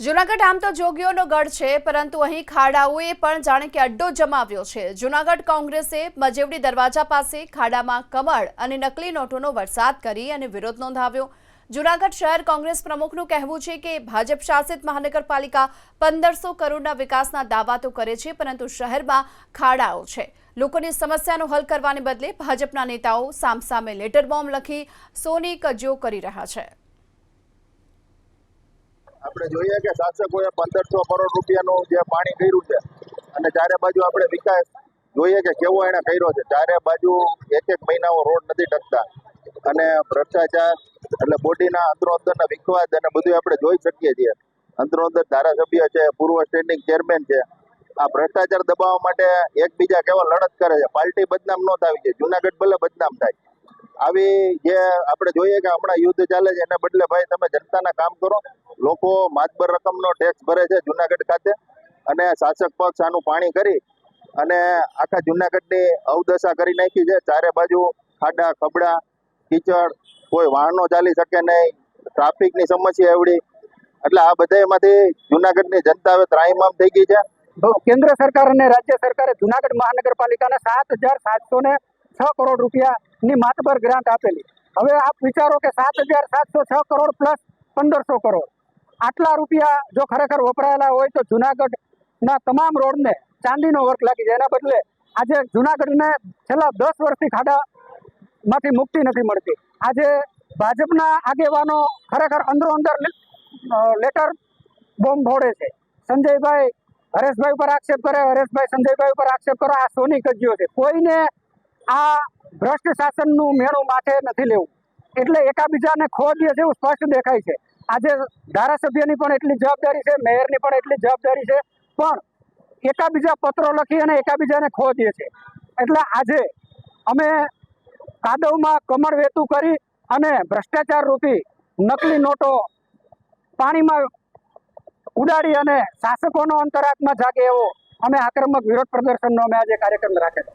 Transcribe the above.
જુનાગઢ આમ તો જોગીઓનો ગઢ છે, પરંતુ અહીં ખાડાઓએ પણ જાણે કે અડ્ડો જમાવ્યો છે. જુનાગઢ કોંગ્રેસે મજેવડી દરવાજા પાસે ખાડામાં કમળ અને નકલી નોટોનો વરસાદ કરી અને વિરોધ નોંધાવ્યો. જુનાગઢ શહેર કોંગ્રેસ પ્રમુખનું કહેવું છે કે ભાજપ શાસિત મહાનગરપાલિકા પંદરસો કરોડના વિકાસના દાવા તો કરે છે, પરંતુ શહેરમાં ખાડાઓ છે. લોકોની સમસ્યાનો હલ કરવાને બદલે ભાજપના નેતાઓ સામસામે લેટર બોમ્બ લખી સોની કજિયો કરી રહ્યા છે. આપણે જોઈએ કે શાસકોએ પંદરસો કરોડ રૂપિયાનું જે પાણી કર્યું છે, અને ચારે બાજુ આપણે વિકાસ જોઈએ કે કેવો એને કર્યો છે. ચારે બાજુ એક એક મહિનાઓ રોડ નથી ટકતા અને ભ્રષ્ટાચાર એટલે બોડીના અંદરો અંદરના વિખવાદ અને બધું આપણે જોઈ શકીએ છીએ. અંદરો ધારાસભ્ય છે, પૂર્વ સ્ટેન્ડિંગ ચેરમેન છે. આ ભ્રષ્ટાચાર દબાવવા માટે એકબીજા કેવા લડત કરે છે. પાર્ટી બદનામ ન થવી છે જુનાગઢ ભલે બદનામ થાય. આવી જે આપણે જોઈએ કે હમણાં યુદ્ધ ચાલે છે, એના બદલે ભાઈ તમે જનતાના કામ કરો. લોકો માતબર રકમનો ટેક્સ ભરે છે જુનાગઢ ખાતે અને શાસક પક્ષ આનું પાણી કરી અને આખા જુનાગઢની અવદશા કરી નાખી છે. ચારે બાજુ ખાડા ખબડા કીચડ, કોઈ વાહનો ચાલી શકે નહીં, ટ્રાફિકની સમસ્યા એવડી. એટલે આ બધા એમાંથી જુનાગઢની જનતા હવે ત્રાહીમામ થઈ ગઈ છે. કેન્દ્ર સરકાર અને રાજ્ય સરકારે જુનાગઢ મહાનગરપાલિકાને સાત હજાર સાતસો ને છ કરોડ રૂપિયાની માતબર ગ્રાન્ટ આપેલી. હવે આપ વિચારો કે સાત હજાર સાતસો છ કરોડ પ્લસ પંદરસો કરોડ. આટલા રૂપિયા જો ખરેખર વપરાયેલા હોય તો જુનાગઢના તમામ રોડને ચાંદીનો વર્ક લાગી જાય. એના બદલે આજે જુનાગઢને છેલ્લા દસ વર્ષથી ખાડામાંથી મુક્તિ નથી મળતી. આજે ભાજપના આગેવાનો ખરેખર અંદરો અંદર લેટર બોમ્બ ફોડે છે. સંજયભાઈ, હરેશભાઈ ઉપર આક્ષેપ કરે હરેશભાઈ, સંજયભાઈ ઉપર આક્ષેપ કરે આ સોની કજ્યો છે. કોઈને આ ભ્રષ્ટ શાસનનું મેણું માથે નથી લેવું. એટલે એકાબીજાને ખો દે છે એવું સ્પષ્ટ દેખાય છે. આજે ધારાસભ્યની પણ એટલી જવાબદારી છે, મેયરની પણ એટલી જવાબદારી છે. પણ એકાબીજા પત્રો લખી અને એકાબીજાને ખો દે છે એટલે આજે અમે કાદવમાં કમર વેતું કરી અને ભ્રષ્ટાચાર રૂપી નકલી નોટો પાણીમાં ઉડાડી અને શાસકોનો અંતરાત્મા જાગે એવો અમે આક્રમક વિરોધ પ્રદર્શનનો અમે આજે કાર્યક્રમ રાખેલો.